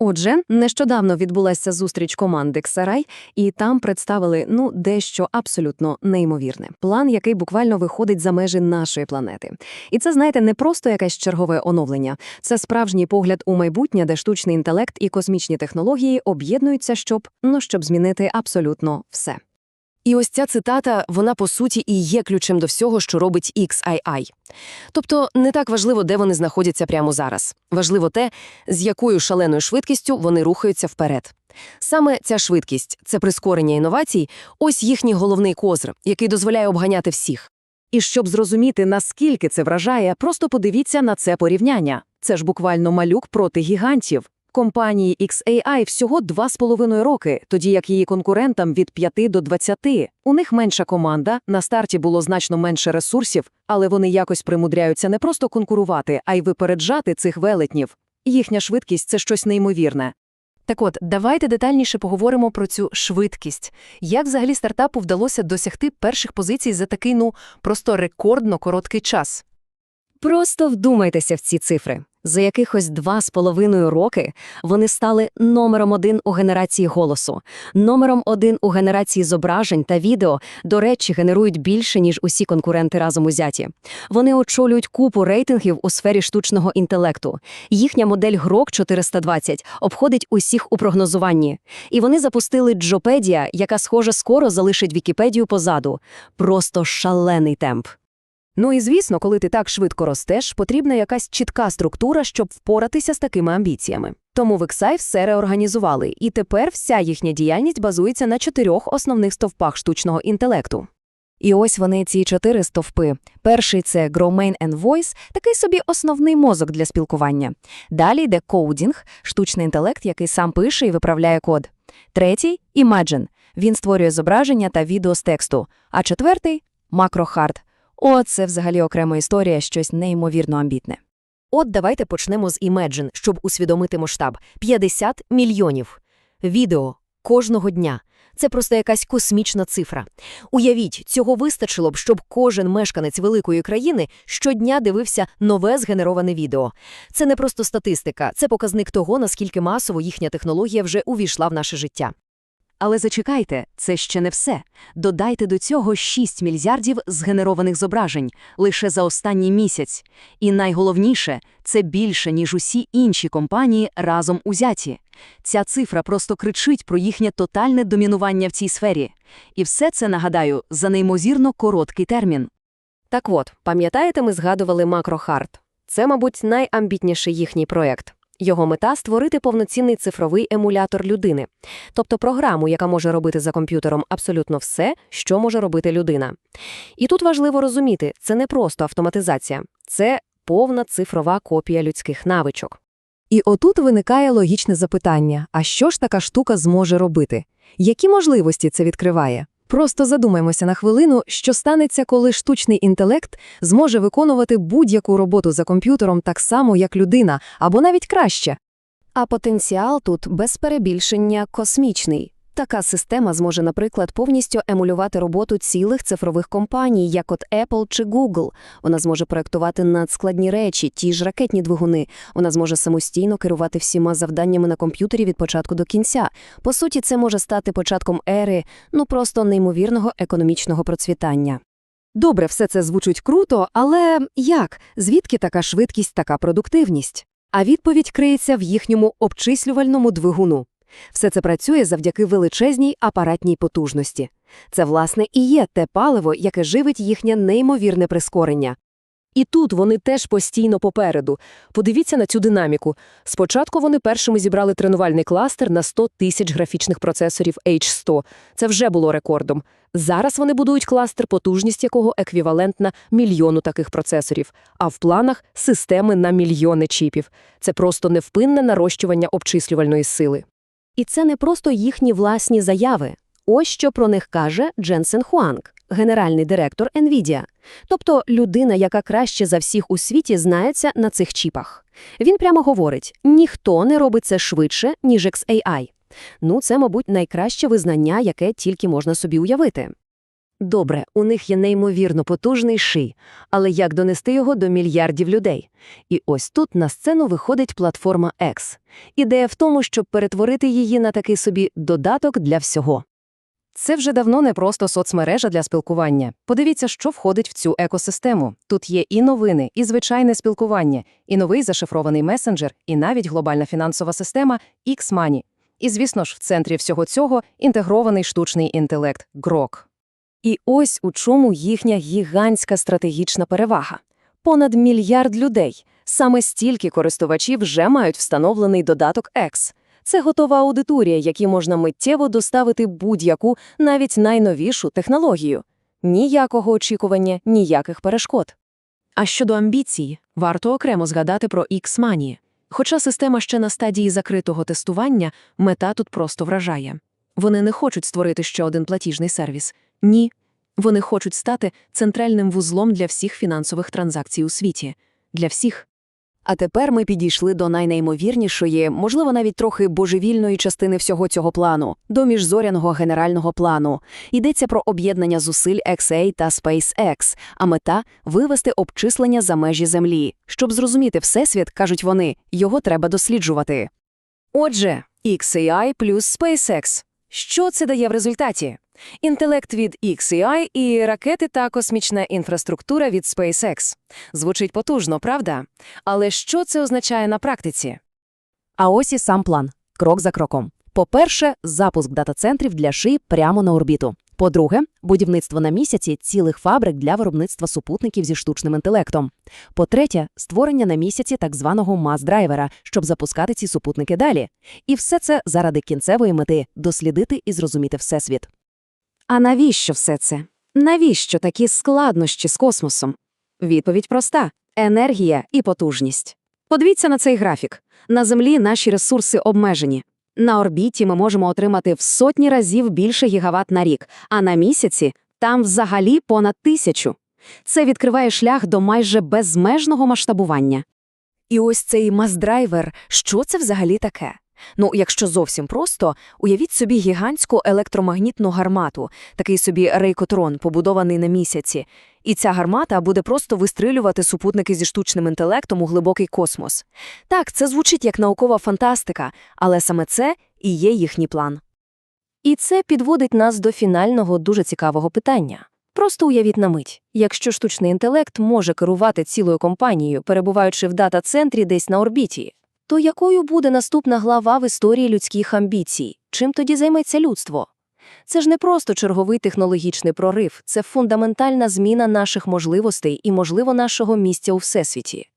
Отже, нещодавно відбулася зустріч команди Ксарай, і там представили ну дещо абсолютно неймовірне. План, який буквально виходить за межі нашої планети. І це, знаєте, не просто якесь чергове оновлення. Це справжній погляд у майбутнє, де штучний інтелект і космічні технології об'єднуються, щоб ну щоб змінити абсолютно все. І ось ця цитата, вона по суті і є ключем до всього, що робить XII. Тобто не так важливо, де вони знаходяться прямо зараз. Важливо те, з якою шаленою швидкістю вони рухаються вперед. Саме ця швидкість, це прискорення інновацій, ось їхній головний козир, який дозволяє обганяти всіх. І щоб зрозуміти, наскільки це вражає, просто подивіться на це порівняння. Це ж буквально малюк проти гігантів. Компанії XAI всього 2,5 роки, тоді як її конкурентам від 5 до 20. У них менша команда, на старті було значно менше ресурсів, але вони якось примудряються не просто конкурувати, а й випереджати цих велетнів. Їхня швидкість – це щось неймовірне. Так от, давайте детальніше поговоримо про цю швидкість. Як взагалі стартапу вдалося досягти перших позицій за такий, ну, просто рекордно короткий час? Просто вдумайтеся в ці цифри. За якихось два з половиною роки вони стали номером один у генерації голосу, номером один у генерації зображень та відео, до речі, генерують більше, ніж усі конкуренти разом узяті. Вони очолюють купу рейтингів у сфері штучного інтелекту. Їхня модель Grok 420 обходить усіх у прогнозуванні. І вони запустили Джопедія, яка, схоже, скоро залишить Вікіпедію позаду. Просто шалений темп. Ну і звісно, коли ти так швидко ростеш, потрібна якась чітка структура, щоб впоратися з такими амбіціями. Тому в XI все реорганізували, і тепер вся їхня діяльність базується на чотирьох основних стовпах штучного інтелекту. І ось вони, ці чотири стовпи. Перший – це GrowMain and Voice, такий собі основний мозок для спілкування. Далі йде коудінг, штучний інтелект, який сам пише і виправляє код. Третій – Imagine, він створює зображення та відео з тексту. А четвертий – MacroHard, о, це взагалі окрема історія, щось неймовірно амбітне. От давайте почнемо з Imagine, щоб усвідомити масштаб. 50 мільйонів. Відео кожного дня. Це просто якась космічна цифра. Уявіть, цього вистачило б, щоб кожен мешканець великої країни щодня дивився нове згенероване відео. Це не просто статистика, це показник того, наскільки масово їхня технологія вже увійшла в наше життя. Але зачекайте, це ще не все. Додайте до цього 6 мільярдів згенерованих зображень лише за останній місяць. І найголовніше, це більше, ніж усі інші компанії разом узяті. Ця цифра просто кричить про їхнє тотальне домінування в цій сфері. І все це, нагадаю, за неймовірно короткий термін. Так от, пам'ятаєте, ми згадували MacroHeart? Це, мабуть, найамбітніший їхній проєкт. Його мета – створити повноцінний цифровий емулятор людини, тобто програму, яка може робити за комп'ютером абсолютно все, що може робити людина. І тут важливо розуміти, це не просто автоматизація, це повна цифрова копія людських навичок. І отут виникає логічне запитання: а що ж така штука зможе робити? Які можливості це відкриває? Просто задумаймося на хвилину, що станеться, коли штучний інтелект зможе виконувати будь-яку роботу за комп'ютером так само, як людина, або навіть краще. А потенціал тут без перебільшення космічний. Така система зможе, наприклад, повністю емулювати роботу цілих цифрових компаній, як от Apple чи Google. Вона зможе проектувати надскладні речі, ті ж ракетні двигуни. Вона зможе самостійно керувати всіма завданнями на комп'ютері від початку до кінця. По суті, це може стати початком ери, ну просто неймовірного економічного процвітання. Добре, все це звучить круто, але як? Звідки така швидкість, така продуктивність? А відповідь криється в їхньому обчислювальному двигуну. Все це працює завдяки величезній апаратній потужності. Це, власне, і є те паливо, яке живить їхнє неймовірне прискорення. І тут вони теж постійно попереду. Подивіться на цю динаміку. Спочатку вони першими зібрали тренувальний кластер на 100 тисяч графічних процесорів H100. Це вже було рекордом. Зараз вони будують кластер, потужність якого еквівалентна мільйону таких процесорів, а в планах системи на мільйони чіпів. Це просто невпинне нарощування обчислювальної сили. І це не просто їхні власні заяви. Ось що про них каже Дженсен Хуанг, генеральний директор NVIDIA. Тобто людина, яка краще за всіх у світі знається на цих чіпах. Він прямо говорить, ніхто не робить це швидше, ніж XAI. Ну, це, мабуть, найкраще визнання, яке тільки можна собі уявити. Добре, у них є неймовірно потужний ший, але як донести його до мільярдів людей? І ось тут на сцену виходить платформа X. Ідея в тому, щоб перетворити її на такий собі додаток для всього. Це вже давно не просто соцмережа для спілкування. Подивіться, що входить в цю екосистему. Тут є і новини, і звичайне спілкування, і новий зашифрований месенджер, і навіть глобальна фінансова система X-Money. І, звісно ж, в центрі всього цього інтегрований штучний інтелект GROK. І ось у чому їхня гігантська стратегічна перевага. Понад мільярд людей, саме стільки користувачів вже мають встановлений додаток X. Це готова аудиторія, якій можна миттєво доставити будь-яку, навіть найновішу технологію. Ніякого очікування, ніяких перешкод. А щодо амбіцій, варто окремо згадати про X-Money. Хоча система ще на стадії закритого тестування, мета тут просто вражає. Вони не хочуть створити ще один платіжний сервіс. Ні. Вони хочуть стати центральним вузлом для всіх фінансових транзакцій у світі. Для всіх. А тепер ми підійшли до найнеймовірнішої, можливо, навіть трохи божевільної частини всього цього плану – до міжзоряного генерального плану. Йдеться про об'єднання зусиль XA та SpaceX, а мета – вивести обчислення за межі Землі. Щоб зрозуміти Всесвіт, кажуть вони, його треба досліджувати. Отже, XAI плюс SpaceX. Що це дає в результаті? Інтелект від XAI і ракети та космічна інфраструктура від SpaceX. Звучить потужно, правда? Але що це означає на практиці? А ось і сам план, крок за кроком. По-перше, запуск дата-центрів для ши прямо на орбіту. По-друге, будівництво на місяці цілих фабрик для виробництва супутників зі штучним інтелектом. По-третє, створення на місяці так званого мас-драйвера, щоб запускати ці супутники далі. І все це заради кінцевої мети – дослідити і зрозуміти Всесвіт. А навіщо все це? Навіщо такі складнощі з космосом? Відповідь проста – енергія і потужність. Подивіться на цей графік. На Землі наші ресурси обмежені. На орбіті ми можемо отримати в сотні разів більше гігават на рік, а на місяці там взагалі понад тисячу. Це відкриває шлях до майже безмежного масштабування. І ось цей мас-драйвер, що це взагалі таке? Ну, якщо зовсім просто, уявіть собі гігантську електромагнітну гармату, такий собі рейкотрон, побудований на місяці. І ця гармата буде просто вистрілювати супутники зі штучним інтелектом у глибокий космос. Так, це звучить як наукова фантастика, але саме це і є їхній план. І це підводить нас до фінального дуже цікавого питання. Просто уявіть на мить, якщо штучний інтелект може керувати цілою компанією, перебуваючи в дата-центрі десь на орбіті, то якою буде наступна глава в історії людських амбіцій? Чим тоді займеться людство? Це ж не просто черговий технологічний прорив, це фундаментальна зміна наших можливостей і, можливо, нашого місця у всесвіті.